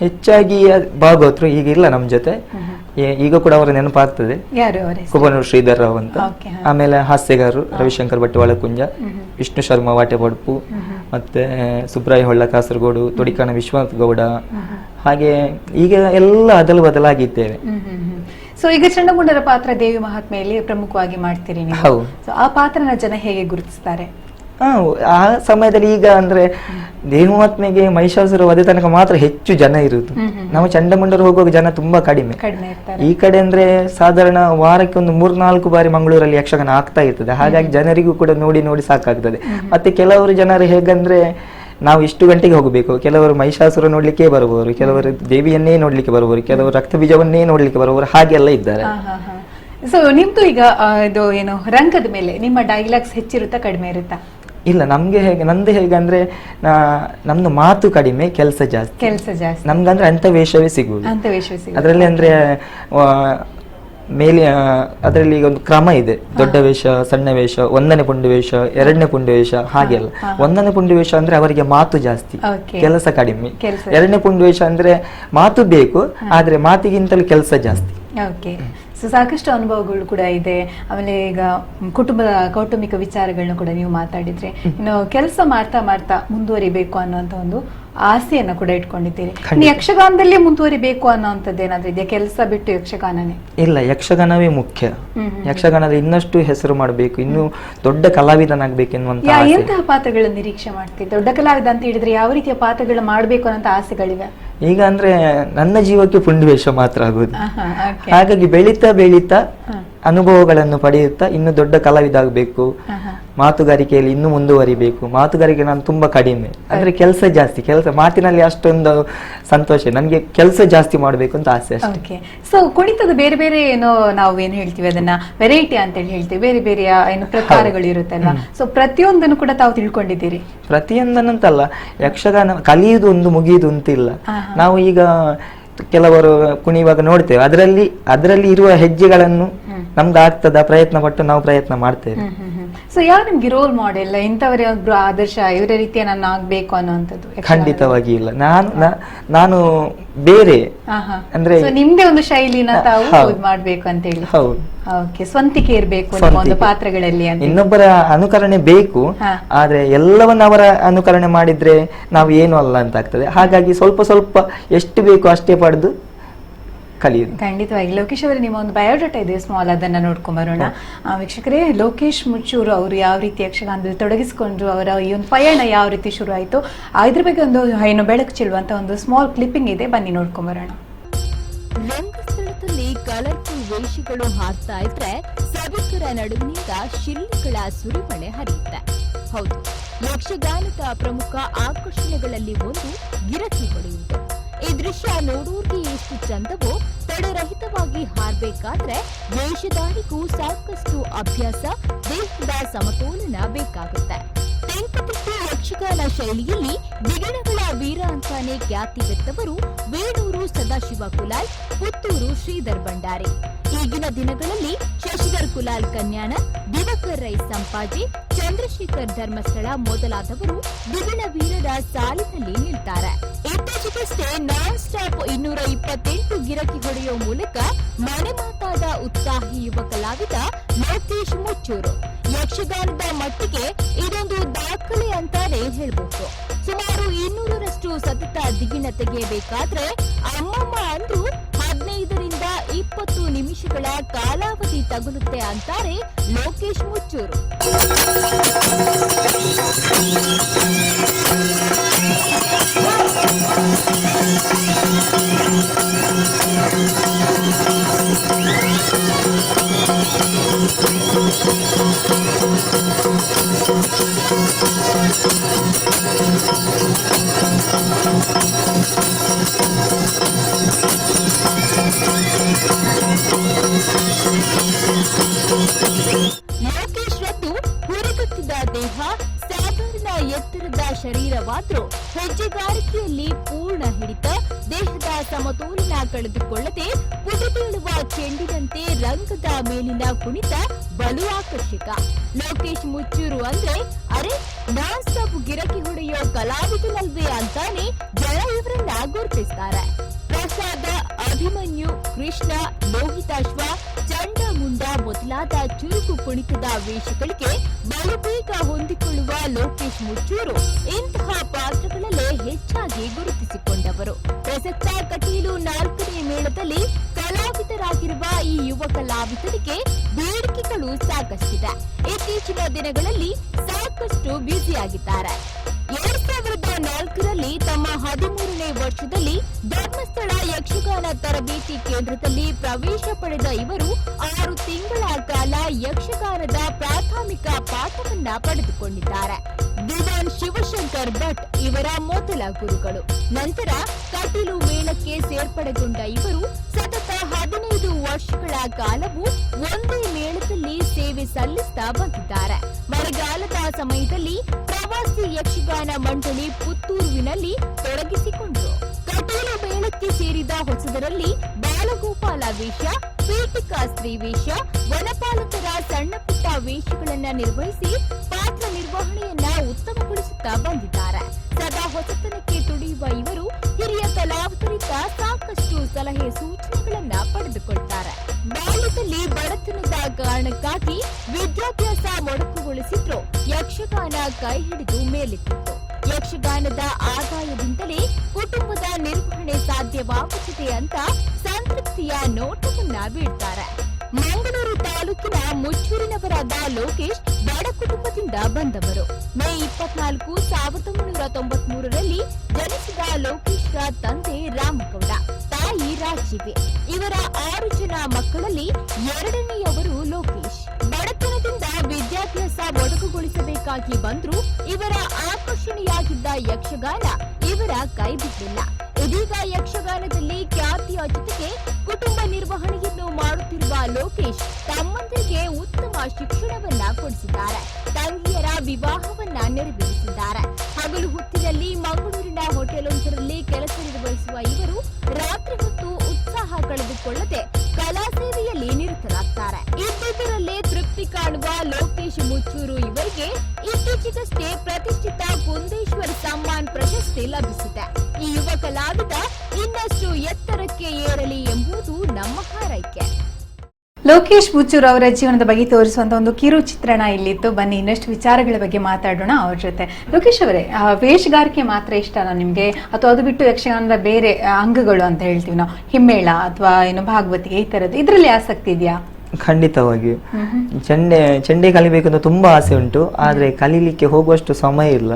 ಹೆಚ್ಚಾಗಿ ಭಾಗವತರು ಈಗ ಇಲ್ಲ ನಮ್ಮ ಜೊತೆ. ಈಗ ಕೂಡ ಅವರ ನೆನಪಾಗ್ತದೆ? ಕುಬನೂರು ಶ್ರೀಧರ್ ರಾವ್ ಅಂತ. ಆಮೇಲೆ ಹಾಸ್ಯಗಾರರು ರವಿಶಂಕರ್ ಭಟ್ ಒಳಕುಂಜ ವಿಷ್ಣು ಶರ್ಮಾ ವಾಟೆ ಬಡ್ಪು ಮತ್ತೆ ಸುಬ್ರಾಯ ಹೊಳ್ಳ ಕಾಸರಗೋಡು ತೊಡಿಕಾಣ ವಿಶ್ವನಾಥ್ ಗೌಡ. ಹಾಗೆ ಈಗ ಎಲ್ಲ ಅದಲು ಬದಲಾಗಿದ್ದೇವೆ. ಸೊ ಈಗ ಚಂಡಮುಂಡರ ಪಾತ್ರ ದೇವಿ ಮಹಾತ್ಮೆಯಲ್ಲಿ ಪ್ರಮುಖವಾಗಿ ಮಾಡ್ತೀರಿ ನೀವು. ಹೌದು. ಸೊ ಆ ಪಾತ್ರನ ಜನ ಹೇಗೆ ಗುರುತಿಸ್ತಾರೆ? ಹಾ ಆ ಸಮಯದಲ್ಲಿ ಈಗ ಅಂದ್ರೆ ದೇವಿ ಮಹಾತ್ಮೆಗೆ ಮಹಿಷಾಸುರ ವಧೆ ತನಕ ಮಾತ್ರ ಹೆಚ್ಚು ಜನ ಇರುವುದು ಹ್ಮ್ ಹ್ಮ್. ನಾವು ಚಂಡಮುಂಡರು ಹೋಗುವಾಗ ಜನ ತುಂಬಾ ಕಡಿಮೆ. ಕಡಿಮೆ ಇರ್ತಾರೆ. ಈ ಕಡೆ ಅಂದ್ರೆ ಸಾಧಾರಣ ವಾರಕ್ಕೆ ಒಂದು ಮೂರ್ನಾಲ್ಕು ಬಾರಿ ಮಂಗಳೂರಲ್ಲಿ ಯಕ್ಷಗಾನ ಆಗ್ತಾ ಇರ್ತದೆ. ಹಾಗಾಗಿ ಜನರಿಗೂ ಕೂಡ ನೋಡಿ ನೋಡಿ ಸಾಕಾಗ್ತದೆ. ಮತ್ತೆ ಕೆಲವರು ಜನರು ಹೇಗಂದ್ರೆ ನಾವು ಇಷ್ಟು ಗಂಟೆಗೆ ಹೋಗಬೇಕು. ಕೆಲವರು ಮಹಿಷಾಸುರ ನೋಡ್ಲಿಕ್ಕೆ ಬರುವವರು ಕೆಲವರು ದೇವಿಯನ್ನೇ ನೋಡ್ಲಿಕ್ಕೆ ಬರುವವರು ಕೆಲವರು ರಕ್ತ ಬೀಜವನ್ನೇ ನೋಡ್ಲಿಕ್ಕೆ ಬರುವವರು ಹಾಗೆಲ್ಲ ಇದ್ದಾರೆ. ಸೊ ನಿಮ್ದು ಈಗ ಇದು ಏನು ರಂಗದ ಮೇಲೆ ನಿಮ್ಮ ಡೈಲಾಗ್ಸ್ ಹೆಚ್ಚಿರುತ್ತಾ ಕಡಿಮೆ ಇರುತ್ತಾ? ಇಲ್ಲ ನಮ್ಗೆ ಹೇಗೆ ನಂದು ಹೇಗಂದ್ರೆ ಅಂದ್ರೆ ನಮ್ದು ಮಾತು ಕಡಿಮೆ ಕೆಲಸ ಜಾಸ್ತಿ. ಕೆಲಸ ಜಾಸ್ತಿ. ನಮ್ಗಂದ್ರೆ ಅಂತ ವೇಷವೇ ಸಿಗುವುದು. ಅದರಲ್ಲಿ ಅಂದ್ರೆ ಮೇಲೆ ಅದರಲ್ಲಿ ಈಗ ಒಂದು ಕ್ರಮ ಇದೆ. ದೊಡ್ಡ ವೇಷ ಸಣ್ಣ ವೇಷ ಒಂದನೇ ಪುಂಡು ವೇಷ ಎರಡನೇ ಪುಂಡು ವೇಷ ಹಾಗೆಲ್ಲ ಒಂದನೇ ಪುಂಡು ವೇಷ ಅಂದ್ರೆ ಅವರಿಗೆ ಮಾತು ಜಾಸ್ತಿ. ಕೆಲಸ ಕಡಿಮೆ. ಎರಡನೇ ಪುಂಡು ವೇಷ ಅಂದ್ರೆ ಮಾತು ಬೇಕು ಆದ್ರೆ ಮಾತಿಗಿಂತಲೂ ಕೆಲಸ ಜಾಸ್ತಿ. ಸೊ ಸಾಕಷ್ಟು ಅನುಭವಗಳು ಕೂಡ ಇದೆ. ಆಮೇಲೆ ಈಗ ಕುಟುಂಬದ ಕೌಟುಂಬಿಕ ವಿಚಾರಗಳನ್ನ ಕೂಡ ನೀವು ಮಾತಾಡಿದ್ರೆ. ಇನ್ನು ಕೆಲಸ ಮಾಡ್ತಾ ಮಾಡ್ತಾ ಮುಂದುವರಿಬೇಕು ಅನ್ನುವಂತ ಒಂದು ಆಸೆಯನ್ನ ಕೂಡ ಇಟ್ಕೊಂಡಿದ್ದೀರಿ. ಯಕ್ಷಗಾನದಲ್ಲಿ ಮುಂದುವರಿಬೇಕು ಅನ್ನೋಂಥದ್ದು ಏನಾದ್ರೂ ಇದೆ ಕೆಲಸ ಬಿಟ್ಟು ಯಕ್ಷಗಾನನೇ? ಇಲ್ಲ ಯಕ್ಷಗಾನವೇ ಮುಖ್ಯ. ಯಕ್ಷಗಾನದ ಇನ್ನಷ್ಟು ಹೆಸರು ಮಾಡಬೇಕು ಇನ್ನು ದೊಡ್ಡ ಕಲಾವಿದನಾಗಬೇಕೆನ್ನುವಂತ ಆಸೆ. ಎಂತಹ ಪಾತ್ರಗಳನ್ನ ನಿರೀಕ್ಷೆ ಮಾಡ್ತೀವಿ ದೊಡ್ಡ ಕಲಾವಿದ ಅಂತ ಹೇಳಿದ್ರೆ ಯಾವ ರೀತಿಯ ಪಾತ್ರಗಳು ಮಾಡಬೇಕು ಅನ್ನೋ ಆಸೆಗಳಿವೆ? ಈಗ ಅಂದ್ರೆ ನನ್ನ ಜೀವಕ್ಕೆ ಪುಂಡು ವೇಷ ಮಾತ್ರ ಆಗುದು. ಹಾಗಾಗಿ ಬೆಳೀತಾ ಬೆಳೀತಾ ಅನುಭವಗಳನ್ನು ಪಡೆಯುತ್ತಾ ಇನ್ನು ದೊಡ್ಡ ಕಲಾವಿದ ಆಗಬೇಕು. ಮಾತುಗಾರಿಕೆಯಲ್ಲಿ ಇನ್ನೂ ಮುಂದುವರಿಬೇಕು. ಮಾತುಗಾರಿಕೆ ನಾನು ತುಂಬಾ ಕಡಿಮೆ. ಅಂದ್ರೆ ಕೆಲಸ ಜಾಸ್ತಿ ಕೆಲಸ ಮಾತಿನಲ್ಲಿ ಅಷ್ಟೊಂದು ಸಂತೋಷ ನನಗೆ ಕೆಲಸ ಜಾಸ್ತಿ ಮಾಡಬೇಕು ಅಂತ ಆಸೆ ಅಷ್ಟೇ. ಸೊ ಕುಣಿತದ ಬೇರೆ ಬೇರೆ ಏನೋ ನಾವು ಏನು ಹೇಳ್ತೀವಿ ಅದನ್ನ ವೆರೈಟಿ ಅಂತ ಹೇಳಿ ಹೇಳ್ತೀವಿ ಬೇರೆ ಬೇರೆ ಏನು ಪ್ರಕಾರಗಳು ಇರುತ್ತಲ್ಲ ಸೊ ಪ್ರತಿಯೊಂದನ್ನು ಕೂಡ ತಾವು ತಿಳ್ಕೊಂಡಿದ್ದೀರಿ? ಪ್ರತಿಯೊಂದನ್ನಂತಲ್ಲ ಯಕ್ಷಗಾನ ಕಲಿಯುವುದು ಒಂದು ಮುಗಿಯುವುದು ಅಂತಿಲ್ಲ. ನಾವು ಈಗ ಕೆಲವರು ಕುಣಿಯುವಾಗ ನೋಡ್ತೇವೆ ಅದರಲ್ಲಿ ಅದರಲ್ಲಿ ಇರುವ ಹೆಜ್ಜೆಗಳನ್ನು ನಮ್ದು ನಮ್ಗೆ ಆಗ್ತದ ಪ್ರಯತ್ನ ಪಟ್ಟು ನಾವು ಪ್ರಯತ್ನ ಮಾಡ್ತೇವೆ. ಸೊ ಯಾರು ನಿಮ್ಗೆ ರೋಲ್ ಮಾಡೆಲ್ ಇಂಥವರೇ ಒಬ್ರು ಆದರ್ಶ ಇವರ ರೀತಿಯ ನಾನು ಆಗ್ಬೇಕು ಅನ್ನುವಂಥದ್ದು ಖಂಡಿತವಾಗಿ ಇಲ್ಲ. ನಾನು ನಾನು ಬೇರೆ. ಅಂದ್ರೆ ನಿಮ್ದೇ ಒಂದು ಶೈಲಿನ ತಾವು. ಮಾಡ್ಬೇಕು ಅಂತ ಹೇಳಿ ಹೌದು. ಓಕೆ ಸ್ವಂತಿಕೆ ಇರಬೇಕು ಒಂದು ಪಾತ್ರಗಳಲ್ಲಿ ಇನ್ನೊಬ್ಬರ ಅನುಕರಣೆ ಬೇಕು. ಆದ್ರೆ ಎಲ್ಲವನ್ನ ಅವರ ಅನುಕರಣೆ ಮಾಡಿದ್ರೆ ನಾವು ಏನು ಅಲ್ಲ ಅಂತ ಆಗ್ತದೆ. ಹಾಗಾಗಿ ಸ್ವಲ್ಪ ಸ್ವಲ್ಪ ಎಷ್ಟು ಬೇಕು ಅಷ್ಟೇ ಪಡೆದು ಕಲಿಯುದು. ಖಂಡಿತವಾಗಿ. ಲೋಕೇಶ್ ಅವರೇ ನಿಮ್ಮ ಒಂದು ಬಯೋಡಾಟಾ ಇದೆ ಸ್ಮಾಲ್ ಅದನ್ನ ನೋಡ್ಕೊಂಡು ಬರೋಣ. ಆ, ವೀಕ್ಷಕರೇ ಲೋಕೇಶ್ ಮುಚ್ಚೂರು ಅವರು ಯಾವ ರೀತಿ ಯಕ್ಷಗಾನದಲ್ಲಿ ತೊಡಗಿಸಿಕೊಂಡ್ರು ಅವರ ಈ ಒಂದು ಪಯಣ ಯಾವ ರೀತಿ ಶುರು ಆಯಿತು ಇದ್ರ ಬಗ್ಗೆ ಒಂದು ಏನು ಬೆಳಕು ಚೆಲ್ಲುವಂತ ಒಂದು ಸ್ಮಾಲ್ ಕ್ಲಿಪ್ಪಿಂಗ್ ಇದೆ. ಬನ್ನಿ ನೋಡ್ಕೊಂಡು ಬರೋಣ. ರಂಗಸ್ಥಳದಲ್ಲಿ ಕಲರ್ಫುಲ್ ವೇಷಗಳು ಹಾಡ್ತಾ ಇದ್ರೆ ಸಭಿಕರ ನಡುವಿನಿಂದ ಶಿಲ್ಲುಗಳ ಸುರಿಮಳೆ ಹರಿಯುತ್ತೆ. ಹೌದು ಯಕ್ಷಗಾನದ ಪ್ರಮುಖ ಆಕರ್ಷಣೆಗಳಲ್ಲಿ ಒಂದು ಗಿರಕಿ ಹೊಡೆಯುವುದು. ಈ ದೃಶ್ಯ ನೋಡುವುದು ಎಷ್ಟು ಚಂದವೋ ತಡೆರಹಿತವಾಗಿ ಹಾರಬೇಕಾದ್ರೆ ವೇಷಧಾರಿಗೂ ಸಾಕಷ್ಟು ಅಭ್ಯಾಸ ದೇಹದ ಸಮತೋಲನ ಬೇಕಾಗುತ್ತೆ. ತೆಂಕುತಿಟ್ಟು ಯಕ್ಷಗಾನ ಶೈಲಿಯಲ್ಲಿ ಬಿಗಣಗಳ ವೀರ ಅಂತಾನೆ ಖ್ಯಾತಿ ಬೆತ್ತವರು ವೇಣೂರು ಸದಾಶಿವ ಕುಲಾಲ್, ಪುತ್ತೂರು ಶ್ರೀಧರ್ ಭಂಡಾರಿ. ಈಗಿನ ದಿನಗಳಲ್ಲಿ ಶಶಿಧರ್ ಕುಲಾಲ್ ಕನ್ಯಾಣ ದಿವಕರ್ ರೈ ಸಂಪಾಜಿ, ಚಂದ್ರಶೇಖರ್ ಧರ್ಮಸ್ಥಳ ಮೊದಲಾದವರು ಬಿಗಣ ವೀರರ ಸಾಲಿನಲ್ಲಿ ನಿಲ್ತಾರೆ. ಇತ್ತೀಚೆಗಷ್ಟೇ ನಾನ್ ಸ್ಟಾಪ್ ಇನ್ನೂರ ಇಪ್ಪತ್ತೆಂಟು ಗಿರಕಿ ಹೊಡೆಯುವ ಮೂಲಕ ಮನೆ ಮಾತಾದ ಉತ್ಸಾಹಿ ಯುವ ಕಲಾವಿದ ಲೋಕೇಶ್ ಮುಚ್ಚೂರು. ಯಕ್ಷಗಾನದ ಮಟ್ಟಿಗೆ ಇದೊಂದು ದಾಖಲೆ ಅಂತಾನೆ ಹೇಳ್ಬಹುದು ಸುಮಾರು ಇನ್ನೂರರಷ್ಟು ಸತತ ದಿಗಿನ ತೆಗೆಯಬೇಕಾದ್ರೆ ಅಮ್ಮಮ್ಮ ಅಂದ್ರು ಹದಿನೈದರಿಂದ ಇಪ್ಪತ್ತು ನಿಮಿಷಗಳ ಕಾಲಾವಧಿ ತಗುಲುತ್ತೆ ಅಂತಾರೆ ಲೋಕೇಶ್ ಮುಚ್ಚೂರು. ಎತ್ತರದ ಶರೀರವಾದರೂ ಹೆಜ್ಜೆಗಾರಿಕೆಯಲ್ಲಿ ಪೂರ್ಣ ಹಿಡಿತ, ದೇಹದ ಸಮತೋಲನ ಕಳೆದುಕೊಳ್ಳದೆ ಪುಟಿಬೀಳುವ ಚೆಂಡಿನಂತೆ ರಂಗದ ಮೇಲಿನ ಕುಣಿತ ಬಲು ಆಕರ್ಷಕ. ಲೋಕೇಶ್ ಮುಚ್ಚೂರು ಅಂದ್ರೆ ಅರೆ ನಾನ್ ಸ್ಟಾಪ್ ಗಿರಕಿ ಹೊಡೆಯೋ ಕಲಾವಿದನಲ್ವೇ ಅಂತಾನೆ ಜನ ಇವರನ್ನ ಗುರುತಿಸ್ತಾರೆ. ಪ್ರಸಾದ, ಅಭಿಮನ್ಯು, ಕೃಷ್ಣ ಲೋಹಿತಾಶ್ವ ಚಂಡಮುಂಡ ಮೊದಲಾದ ಚುರುಕು ಕುಣಿತದ ವೇಷಗಳಿಗೆ ಬಹುಬೇಗ ಹೊಂದಿಕೊಳ್ಳುವ ಲೋಕೇಶ್ ಮುಚ್ಚೂರು ಇಂತಹ ಪಾತ್ರಗಳಲ್ಲೇ ಹೆಚ್ಚಾಗಿ ಗುರುತಿಸಿಕೊಂಡವರು. ಪ್ರಸಕ್ತ ಕಟೀಲು ನಾಲ್ಕನೇ ಮೇಳದಲ್ಲಿ ಕಲಾವಿದರಾಗಿರುವ ಈ ಯುವ ಕಲಾವಿದರಿಗೆ ಬೇಡಿಕೆಗಳು ಸಾಕಷ್ಟಿದೆ. ಇತ್ತೀಚಿನ ದಿನಗಳಲ್ಲಿ ಸಾಕಷ್ಟು ಬ್ಯುಸಿಯಾಗಿದ್ದಾರೆ. ಎರಡ್ ಸಾವಿರದ ನಾಲ್ಕರಲ್ಲಿ ತಮ್ಮ ಹದಿಮೂರನೇ ವರ್ಷದಲ್ಲಿ ಧರ್ಮಸ್ಥಳ ಯಕ್ಷಗಾನ ತರಬೇತಿ ಕೇಂದ್ರದಲ್ಲಿ ಪ್ರವೇಶ ಪಡೆದ ಇವರು ಆರು ತಿಂಗಳ ಕಾಲ ಯಕ್ಷಗಾನದ ಪ್ರಾಥಮಿಕ ಪಾಠವನ್ನ ಪಡೆದುಕೊಂಡಿದ್ದಾರೆ. ದಿವಾನ್ ಶಿವಶಂಕರ್ ಭಟ್ ಇವರ ಮೊದಲ ಗುರುಗಳು. ನಂತರ ಕಟೀಲು ಮೇಳಕ್ಕೆ ಸೇರ್ಪಡೆಗೊಂಡ ಇವರು ವರ್ಷಗಳ ಕಾಲವು ಒಂದೇ ಮೇಳದಲ್ಲಿ ಸೇವೆ ಸಲ್ಲಿಸುತ್ತಾ ಬಂದಿದ್ದಾರೆ. ಬರಗಾಲದ ಸಮಯದಲ್ಲಿ ಪ್ರವಾಸಿ ಯಕ್ಷಗಾನ ಮಂಡಳಿ ಪುತ್ತೂರುವಿನಲ್ಲಿ ತೊಡಗಿಸಿಕೊಂಡರು ಕಟೀಲು ಮೇಳಕ್ಕೆ ಸೇರಿದ ಹೊಸದರಲ್ಲಿ ಬಾಲಗೋಪಾಲ ವೇಷ, ಪೀಠಿಕಾ ಸ್ತ್ರೀ ವೇಷ, ವನಪಾಲಕರ ಸಣ್ಣ ಪುಟ್ಟ ವೇಷಗಳನ್ನ ನಿರ್ವಹಿಸಿ ಪಾತ್ರ ನಿರ್ವಹಣೆಯನ್ನ ಉತ್ತಮಗೊಳಿಸುತ್ತಾ ಬಂದಿದ್ದಾರೆ. ಸದಾ ಹೊಸತನಕ್ಕೆ ತುಡಿಯುವ ಇವರು ಹಿರಿಯ ಕಲಾವಿದರಿಂದ ಸಾಕಷ್ಟು ಸಲಹೆ ಸೂಚನೆಗಳನ್ನ ಪಡೆದುಕೊಳ್ತಾರೆ. ಬಾಲ್ಯದಲ್ಲಿ ಬಡತನದ ಕಾರಣಕ್ಕಾಗಿ ವಿದ್ಯಾಭ್ಯಾಸ ಮೊಡಕುಗೊಳಿಸಿದ್ರು ಯಕ್ಷಗಾನ ಕೈ ಹಿಡಿದು ಮೇಲೆತ್ತಿತ್ತು ಯಕ್ಷಗಾನದ ಆದಾಯದಿಂದಲೇ ಕುಟುಂಬದ ನಿರ್ವಹಣೆ ಸಾಧ್ಯವಾಗುತ್ತಿದೆ ಅಂತ ಸಂತೃಪ್ತಿಯ ನೋಟವನ್ನ ಬೀಳ್ತಾರೆ. ಮಂಗಳೂರು ತಾಲೂಕಿನ ಮುಚ್ಚೂರಿನವರಾದ ಲೋಕೇಶ್ ಬಡ ಕುಟುಂಬದಿಂದ ಬಂದವರು. ಮೇ ಇಪ್ಪತ್ನಾಲ್ಕು ಸಾವಿರದ ಒಂಬೈನೂರ ತೊಂಬತ್ ಮೂರರಲ್ಲಿ ಜನಿಸಿದ ಲೋಕೇಶ್ರ ತಂದೆ ರಾಮಗೌಡ, ತಾಯಿ ರಾಜೀವಿ. ಇವರ ಆರು ಜನ ಮಕ್ಕಳಲ್ಲಿ ಎರಡನೆಯವರು ಲೋಕೇಶ್. ಬಡತನದಿಂದ ಒಡಕುಗೊಳಿಸಬೇಕಾಗಿ ಬಂದ್ರು ಇವರ ಆಕರ್ಷಣೆಯಾಗಿದ್ದ ಯಕ್ಷಗಾನ ಇವರ ಕೈ ಬಿಟ್ಟಿಲ್ಲ ಇದೀಗ ಯಕ್ಷಗಾನದಲ್ಲಿ ಖ್ಯಾತಿಯ ಜೊತೆಗೆ ಕುಟುಂಬ ನಿರ್ವಹಣೆಯನ್ನು ಮಾಡುತ್ತಿರುವ ಲೋಕೇಶ್ ತಮ್ಮಂದಿಗೆ ಉತ್ತಮ ಶಿಕ್ಷಣವನ್ನ ಕೊಡಿಸಿದ್ದಾರೆ. ತಂಗಿಯರ ವಿವಾಹವನ್ನ ನೆರವೇರಿಸಿದ್ದಾರೆ. ಹಗಲು ಹೊತ್ತಿನಲ್ಲಿ ಮಂಗಳೂರಿನ ಹೋಟೆಲೊಂದರಲ್ಲಿ ಕೆಲಸ ನಿರ್ವಹಿಸುವ ಇವರು ರಾತ್ರಿ ಹೊತ್ತು ಉತ್ಸಾಹ ಕಳೆದುಕೊಳ್ಳದೆ ಕಲಾ ಸೇವೆಯಲ್ಲಿ ನಿರತರಾಗ್ತಾರೆ. ಇದ್ದುದರಲ್ಲೇ ತೃಪ್ತಿ ಕಾಣುವ ಲೋಕೇಶ್ ಮುಚ್ಚೂರು ಇವರಿಗೆ ಇತ್ತೀಚೆಗಷ್ಟೇ ಪ್ರತಿಷ್ಠಿತ ಕುಂದೇಶ್ವರ್ ಸಮ್ಮಾನ್ ಪ್ರಶಸ್ತಿ ಲಭಿಸಿದೆ. ಈ ಯುವ ಕಲಾವಿದ ಇನ್ನಷ್ಟು ಎತ್ತರಕ್ಕೆ ಏರಲಿ ಎಂಬುದು ನಮ್ಮ ಹಾರೈಕೆ. ಲೋಕೇಶ್ ಬುಚ್ಚೂರ್ ಅವರ ಜೀವನದ ಬಗ್ಗೆ ತೋರಿಸುವಂತ ಒಂದು ಕಿರು ಚಿತ್ರಣ ಇಲ್ಲಿತ್ತು. ಬನ್ನಿ, ಇನ್ನಷ್ಟು ವಿಚಾರಗಳ ಬಗ್ಗೆ ಮಾತಾಡೋಣ ಅವ್ರ ಜೊತೆ. ಲೋಕೇಶ್ ಅವರೇ ವೇಷಗಾರಿಕೆ ಮಾತ್ರ ಇಷ್ಟನಾ ನಿಮ್ಗೆ? ಅಥವಾ ಅದು ಬಿಟ್ಟು ಯಕ್ಷಗಾನದ ಬೇರೆ ಅಂಗಗಳು ಅಂತ ಹೇಳ್ತೀವಿ ನಾವು. ಹಿಮ್ಮೇಳ ಅಥವಾ ಏನು ಭಾಗವತಿಗೆ ಈ ತರದ್ದು, ಇದರಲ್ಲಿ ಆಸಕ್ತಿ ಇದೆಯಾ? ಖಂಡಿತವಾಗಿಯೂ ಚಂಡೆ ಚಂಡೆ ಕಲಿಬೇಕು ಅಂತ ತುಂಬಾ ಆಸೆ ಉಂಟು. ಆದ್ರೆ ಕಲೀಲಿಕ್ಕೆ ಹೋಗುವಷ್ಟು ಸಮಯ ಇಲ್ಲ.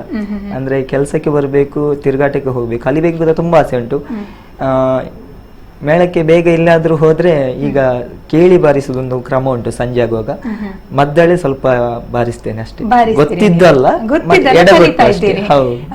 ಅಂದ್ರೆ ಕೆಲಸಕ್ಕೆ ಬರಬೇಕು ತಿರುಗಾಟಕ್ಕೆ ಹೋಗ್ಬೇಕು. ಕಲಿಬೇಕು ಅಂತ ತುಂಬಾ ಆಸೆ ಉಂಟು. ಆ, ಮೇಳಕ್ಕೆ ಬೇಗ ಇಲ್ಲಾದ್ರೂ ಹೋದ್ರೆ ಈಗ ಕೇಳಿ ಬಾರಿಸುದೊಂದು ಕ್ರಮ ಉಂಟು ಸಂಜೆ ಆಗುವಾಗ. ಮದ್ದಳೆ ಸ್ವಲ್ಪ ಬಾರಿಸ್ತೇನೆ ಅಷ್ಟೇ. ಗೊತ್ತಿದ್ದಲ್ಲ. ಹೌದು.